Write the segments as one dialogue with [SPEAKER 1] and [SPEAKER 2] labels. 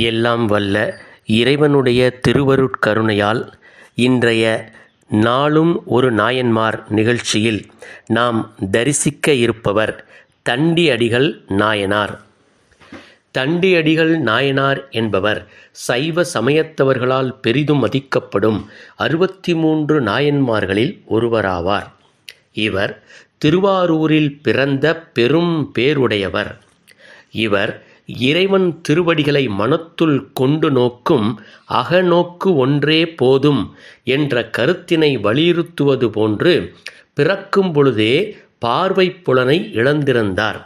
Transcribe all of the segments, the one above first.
[SPEAKER 1] எல்லாம் வல்ல இறைவனுடைய திருவருட்கருணையால் இன்றைய நாளும் ஒரு நாயன்மார் நிகழ்ச்சியில் நாம் தரிசிக்க இருப்பவர் தண்டியடிகள் நாயனார். தண்டியடிகள் நாயனார் என்பவர் சைவ சமயத்தவர்களால் பெரிதும் மதிக்கப்படும் அறுபத்தி மூன்று நாயன்மார்களில் ஒருவராவார். இவர் திருவாரூரில் பிறந்த பெரும் பேருடையவர். இவர் இறைவன் திருவடிகளை மனத்துள் கொண்டு நோக்கும் அகநோக்கு ஒன்றே போதும் என்ற கருத்தினை வலியுறுத்துவது போன்று பிறக்கும் பொழுதே பார்வை புலனை இழந்திருந்தார்.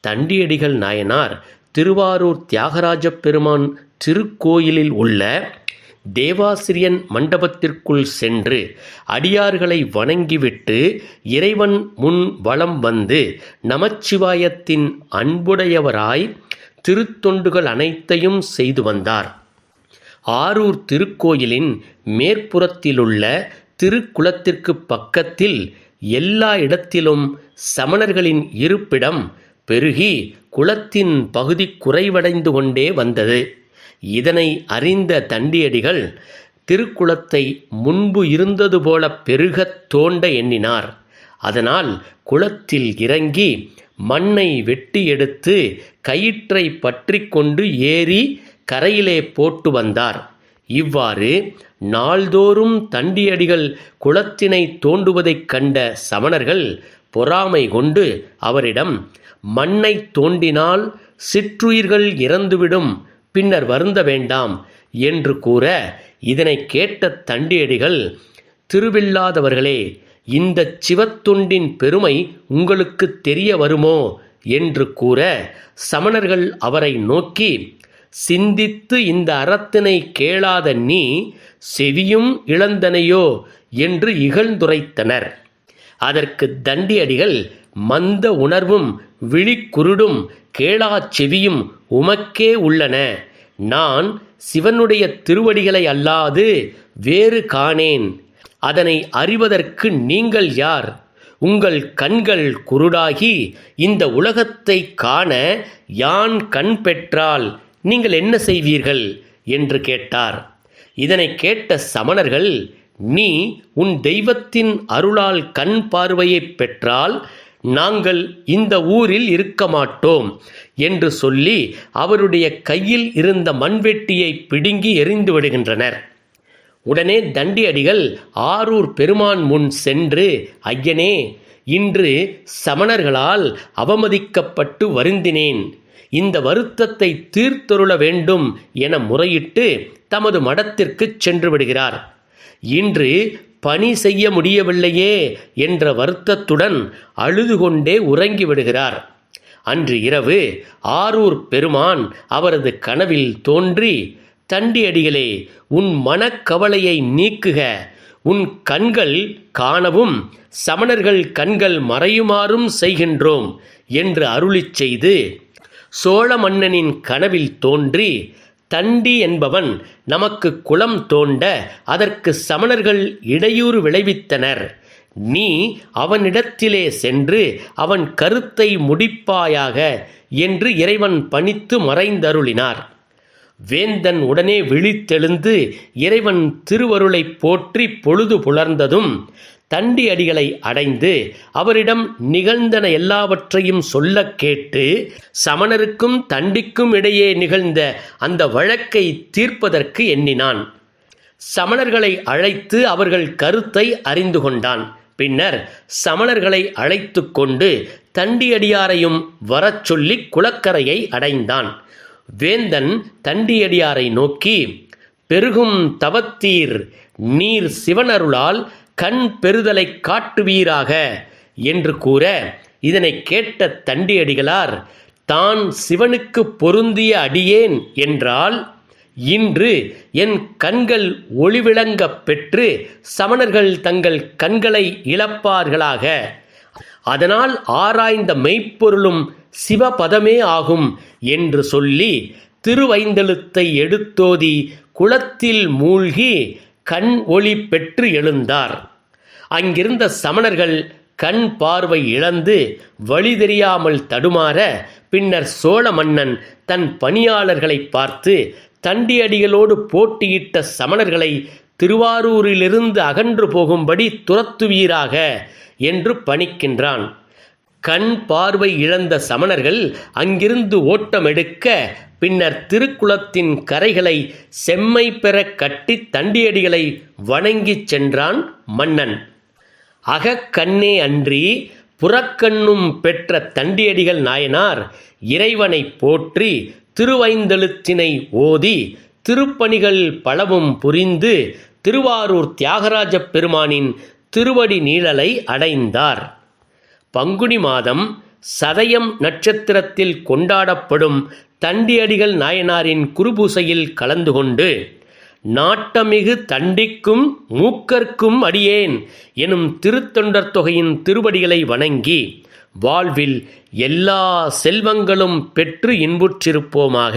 [SPEAKER 1] தண்டியடிகள் நாயனார் திருவாரூர் தியாகராஜ பெருமான் திருக்கோயிலில் உள்ள தேவாசிரியன் மண்டபத்திற்குள் சென்று அடியார்களை வணங்கிவிட்டு இறைவன் முன் வலம் வந்து நமச்சிவாயத்தின் அன்புடையவராய் திருத்தொண்டுகள் அனைத்தையும் செய்து வந்தார். ஆரூர் திருக்கோயிலின் மேற்புறத்திலுள்ள திருக்குளத்திற்கு பக்கத்தில் எல்லா இடத்திலும் சமணர்களின் இருப்பிடம் பெருகி குளத்தின் பகுதி குறைவடைந்து கொண்டே வந்தது. இதனை அறிந்த தண்டியடிகள் திருக்குளத்தை முன்பு இருந்தது போல பெருகத் தோண்ட எண்ணினார். அதனால் குளத்தில் இறங்கி மண்ணை வெட்டி எடுத்து கயிற்றை பற்றி கொண்டு ஏறி கரையிலே போட்டு வந்தார். இவ்வாறு நாள்தோறும் தண்டியடிகள் குளத்தினை தோண்டுவதைக் கண்ட சமணர்கள் பொறாமை கொண்டு அவரிடம் மண்ணை தோண்டினால் சிற்றுயிர்கள் இறந்துவிடும் பின்னர் வருந்த வேண்டாம் என்று கூற இதனை கேட்ட தண்டியடிகள் திருவில்லாதவர்களே இந்த சிவத்துண்டின் பெருமை உங்களுக்கு தெரிய வருமோ? என்று கூற சமணர்கள் அவரை நோக்கி சிந்தித்து இந்த அறத்தினை கேளாத நீ செவியும் இழந்தனையோ என்று இகழ்ந்துரைத்தனர். அதற்கு தண்டியடிகள் மந்த உணர்வும் விழிக்குருடும் கேளாச் செவியும் உமக்கே உள்ளன. நான் சிவனுடைய திருவடிகளை அல்லாது வேறு காணேன். அதனை அறிவதற்கு நீங்கள் யார்? உங்கள் கண்கள் குருடாகி இந்த உலகத்தை காண யான் கண் பெற்றால் நீங்கள் என்ன செய்வீர்கள்? என்று கேட்டார். இதனை கேட்ட சமணர்கள் நீ உன் தெய்வத்தின் அருளால் கண் பார்வையை பெற்றால் நாங்கள் இந்த ஊரில் இருக்க மாட்டோம் என்று சொல்லி அவருடைய கையில் இருந்த மண்வெட்டியை பிடுங்கி எரிந்து விடுகின்றனர். உடனே தண்டியடிகள் ஆரூர் பெருமான் முன் சென்று ஐயனே இன்று சமணர்களால் அவமதிக்கப்பட்டு வருந்தினேன். இந்த வருத்தத்தை தீர்த்தருள வேண்டும் என முறையிட்டு தமது மடத்திற்கு சென்று விடுகிறார். இன்று பணி செய்ய முடியவில்லையே என்ற வருத்தத்துடன் அழுது கொண்டே உறங்கி விடுகிறார். அன்று இரவு ஆரூர் பெருமான் அவரது கனவில் தோன்றி தண்டியடிகளே உன் மனக்கவலையை நீக்குக. உன் கண்கள் காணவும் சமணர்கள் கண்கள் மறையுமாறும் செய்கின்றோம் என்று அருளிச் செய்து சோழ மன்னனின் கனவில் தோன்றி தண்டி என்பவன் நமக்கு குளம் தோண்ட அதற்கு சமணர்கள் இடையூறு விளைவித்தனர். நீ அவனிடத்திலே சென்று அவன் கருத்தை முடிப்பாயாக என்று இறைவன் பணித்து மறைந்தருளினார். வேந்தன் உடனே விழித்தெழுந்து இறைவன் திருவருளை போற்றி பொழுது புலர்ந்ததும் தண்டி அடிகளை அடைந்து அவரிடம் நிகழ்ந்தன எல்லாவற்றையும் சொல்லக் கேட்டு சமணருக்கும் தண்டிக்கும் இடையே நிகழ்ந்த அந்த வழக்கை தீர்ப்பதற்கு எண்ணினான். சமணர்களை அழைத்து அவர்கள் கருத்தை அறிந்து கொண்டான். பின்னர் சமணர்களை அழைத்து கொண்டு தண்டியடியாரையும் வரச் சொல்லி குளக்கரையை அடைந்தான். வேந்தன் தண்டியடியாரை நோக்கி பெருகும் தவத்தீர் நீர் சிவனருளால் கண் பெறுதலை காட்டுவீராக என்று கூற இதனை கேட்ட தண்டியடிகளார் தான் சிவனுக்கு பொருந்திய அடியேன் என்றால் இன்று என் கண்கள் ஒளிவிளங்கப் பெற்று சமணர்கள் தங்கள் கண்களை இழப்பார்களாக. அதனால் ஆராய்ந்த மெய்ப்பொருளும் சிவபதமே ஆகும் என்று சொல்லி திருவைந்தெழுத்தை எடுத்தோதி குளத்தில் மூழ்கி கண் ஒளி பெற்று எழுந்தார். அங்கிருந்த சமணர்கள் கண் பார்வை இழந்து வழி தெரியாமல் தடுமாற பின்னர் சோழ மன்னன் தன் பணியாளர்களை பார்த்து தண்டியடிகளோடு போட்டியிட்ட சமணர்களை திருவாரூரிலிருந்து அகன்று போகும்படி துரத்துவீராக என்று பணிக்கின்றான். கண் பார்வை இழந்த சமணர்கள் அங்கிருந்து ஓட்டமெடுக்க பின்னர் திருக்குளத்தின் கரைகளை செம்மை பெற கட்டி தண்டியடிகளை வணங்கிச் சென்றான் மன்னன். அகக்கண்ணே அன்றி புறக்கண்ணும் பெற்ற தண்டியடிகள் நாயனார் இறைவனை போற்றி திருவைந்தெழுத்தினை ஓதி திருப்பணிகள் பலவும் புரிந்து திருவாரூர் தியாகராஜ பெருமானின் திருவடி நீழலை அடைந்தார். பங்குனி மாதம் சதயம் நட்சத்திரத்தில் கொண்டாடப்படும் தண்டியடிகள் நாயனாரின் குருபூசையில் கலந்து கொண்டு நாட்டமிகு தண்டிக்கும் மூக்கர்க்கும் அடியேன் எனும் திருத்தொண்டர் தொகையின் திருவடிகளை வணங்கி வாழ்வில் எல்லா செல்வங்களும் பெற்று இன்புற்றிருப்போமாக.